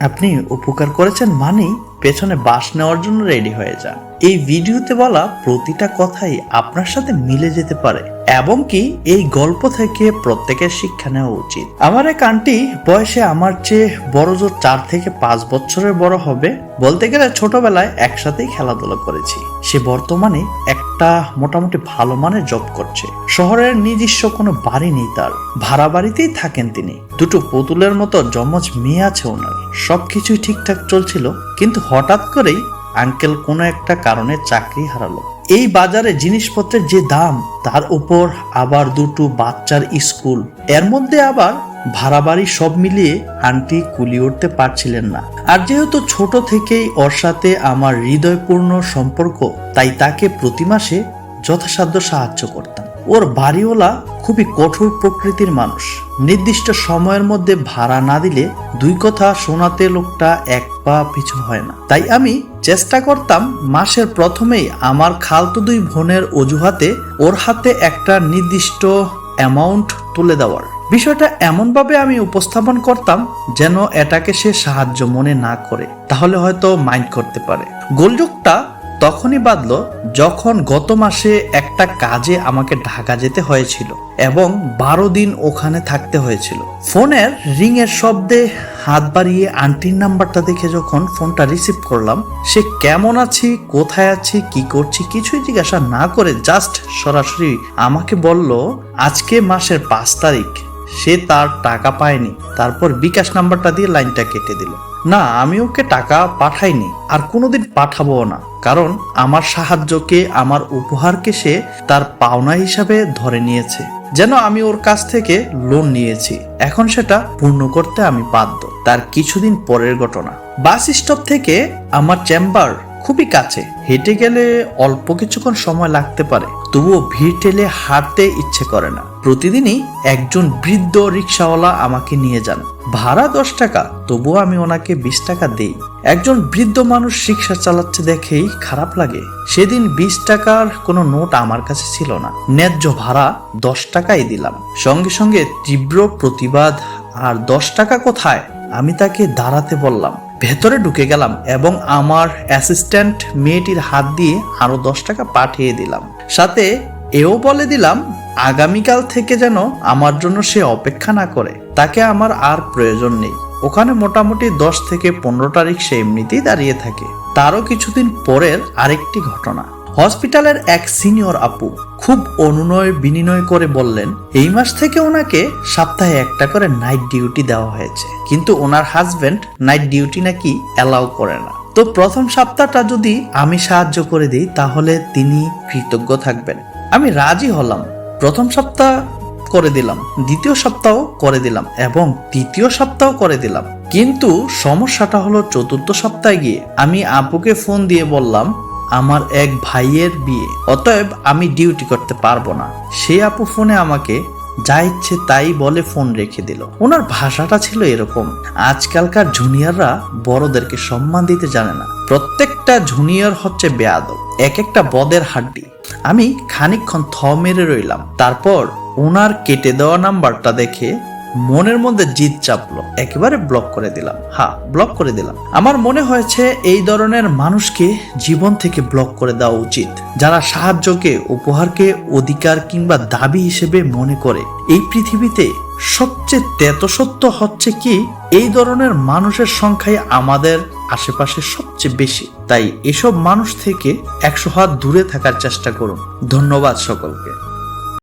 আপনি উপকার করেছেন মানেই পেছনে বাস নেওয়ার জন্য রেডি হয়ে যান। এই ভিডিওতে বলা প্রতিটা কথাই আপনার সাথে মিলে যেতে পারে, এবং কি এই গল্প থেকে প্রত্যেকের শিক্ষা নেওয়া উচিত। আমার এক আন্টি বয়সে আমার চেয়ে বড় জোর চার থেকে পাঁচ বছরের বড় হবে, বলতে গেলে ছোটবেলায় একসাথেই খেলাধুলা করেছি। সে বর্তমানে একটা মোটামুটি ভালো মানের জব করছে। শহরের নিজস্ব কোনো বাড়ি নেই তার। ভাড়া বাড়িতেই থাকেন তিনি। দুটো পুতুলের মতো জমজ মেয়ে আছে ওনার। সবকিছুই ঠিকঠাক চলছিল কিন্তু হঠাৎ করেই আঙ্কেল কোনো একটা কারণে চাকরি হারালো। এই বাজারে জিনিসপত্রের যে দাম, তার উপর আবার দুটো বাচ্চার স্কুল। এর মধ্যে আবার ভাড়া বাড়ি সব মিলিয়ে আন্টি কুলি উঠতে পারছিলেন না। আর যেহেতু ছোট থেকেই ওর সাথে আমার হৃদয়পূর্ণ সম্পর্ক, তাই তাকে প্রতি মাসে যথাসাধ্য সাহায্য করতাম। ওর বাড়িওয়ালা খুবই কঠোর প্রকৃতির মানুষ। নির্দিষ্ট সময়ের মধ্যে ভাড়া না দিলে দুই কথা শোনাতে লোকটা এক পা পিছু হয় না। তাই আমি চেষ্টা করতাম মাসের প্রথমেই আমার খালতো দুই বোনের অজুহাতে ওর হাতে একটা নির্দিষ্ট অ্যামাউন্ট তুলে দেওয়ার। বিষয়টা এমনভাবে আমি উপস্থাপন করতাম যেন এটাকে সে সাহায্য মনে না করে। তাহলে হয়তো মাইন্ড করতে পারে। গোলযোগটা তখনই বাদল যখন গত মাসে একটা কাজে আমাকে ঢাকা যেতে হয়েছিল এবং বারো দিন ওখানে থাকতে হয়েছিল। ফোনের রিং এর শব্দে হাত বাড়িয়ে আন্টির নাম্বারটা দেখে যখন ফোনটা রিসিভ করলাম, সে কেমন আছি, কোথায় আছি, কি করছি কিছুই জিজ্ঞাসা না করে জাস্ট সরাসরি আমাকে বলল, আজকে মাসের পাঁচ তারিখ। সে তার টাকা পায়নি। তারপর বিকাশ নাম্বারটা দিয়ে লাইনটা কেটে দিল। না, আমি ওকে টাকা পাঠাইনি, আর কোনোদিন পাঠাবো না। কারণ আমার সাহায্যকে, আমার উপহারকে সে তার পাওনা হিসাবে ধরে নিয়েছে। যেন আমি ওর কাছ থেকে লোন নিয়েছি। এখন সেটা পূর্ণ করতে আমি বাধ্য। তার কিছুদিন পরের ঘটনা। বাস স্টপ থেকে আমার চেম্বার খুবই কাছে। হেঁটে গেলে অল্প কিছুক্ষণ সময় লাগতে পারে, তবুও ভিড় ঠেলে হাঁটতে ইচ্ছে করে না। প্রতিদিনই একজন বৃদ্ধ রিক্সাওয়ালা আমাকে নিয়ে যান। ভাড়া দশ টাকা, তবুও আমি ওনাকে বিশ টাকা দেই। একজন বৃদ্ধ মানুষ রিক্সা চালাচ্ছে দেখেই খারাপ লাগে। সেদিন বিশ টাকার কোনো নোট আমার কাছে ছিল না। ন্যায্য ভাড়া দশ টাকাই দিলাম। সঙ্গে সঙ্গে তীব্র প্রতিবাদ, আর দশ টাকা কোথায়? আমি তাকে দাঁড়াতে বললাম। ভেতরে ঢুকে গেলাম এবং আমার অ্যাসিস্ট্যান্ট মেয়েটির হাত দিয়ে আরও দশ টাকা পাঠিয়ে দিলাম। সাথে এও বলে দিলাম, আগামীকাল থেকে যেন আমার জন্য সে অপেক্ষা না করে। তাকে আমার আর প্রয়োজন নেই। ওখানে মোটামুটি দশ থেকে পনেরো তারিখ সে এমনিতেই দাঁড়িয়ে থাকে। তারও কিছুদিন পরের আরেকটি ঘটনা। হসপিটালের এক সিনিয়র আপু খুব অনুনয় বিনিময় করে বললেন, এই মাস থেকে ওনাকে সপ্তাহে একটা করে নাইট ডিউটি দেওয়া হয়েছে। কিন্তু ওনার হাজবেন্ড নাইট ডিউটি নাকি অ্যালাউ করে না। তো প্রথম সপ্তাহটা যদি আমি সাহায্য করে দিই, তাহলে তিনি কৃতজ্ঞ থাকবেন। আমি রাজি হলাম। প্রথম সপ্তাহ করে দিলাম, দ্বিতীয় সপ্তাহ করে দিলাম এবং তৃতীয় সপ্তাহ করে দিলাম। কিন্তু সমস্যাটা হলো চতুর্থ সপ্তাহে গিয়ে আমি আপুকে ফোন দিয়ে বললাম আমার এক ভাইয়ের বিয়ে। অতএব আমি ডিউটি করতে পারব না। সে আপু ফোনে আমাকে, যা ইচ্ছে তাই বলে ফোন রেখে দিল। ওনার ভাষাটা ছিল এরকম, আজকালকার জুনিয়ররা বড়দেরকে সম্মান দিতে জানে না। প্রত্যেকটা জুনিয়র হচ্ছে বেয়াদব এক একটা বদের হাড্ডি। আমি খানিকক্ষণ থ মেরে রইলাম। তারপর ওনার কেটে দেওয়া নাম্বারটা দেখে মনের মধ্যে জিদ চাপলো, একেবারে ব্লক করে দিলাম। হ্যাঁ ব্লক করে দিলাম। আমার মনে হয়েছে এই ধরনের মানুষকে জীবন থেকে ব্লক করে দেওয়া উচিত, যারা সাহায্যকে, উপহারকে, অধিকার কিংবা দাবি হিসেবে মনে করে। এই পৃথিবীতে সবচেয়ে তেতসত্য হচ্ছে কি, এই ধরনের মানুষের সংখ্যাই আমাদের আশেপাশে সবচেয়ে বেশি। তাই এসব মানুষ থেকে একশো হাত দূরে থাকার চেষ্টা করুন। ধন্যবাদ সকলকে।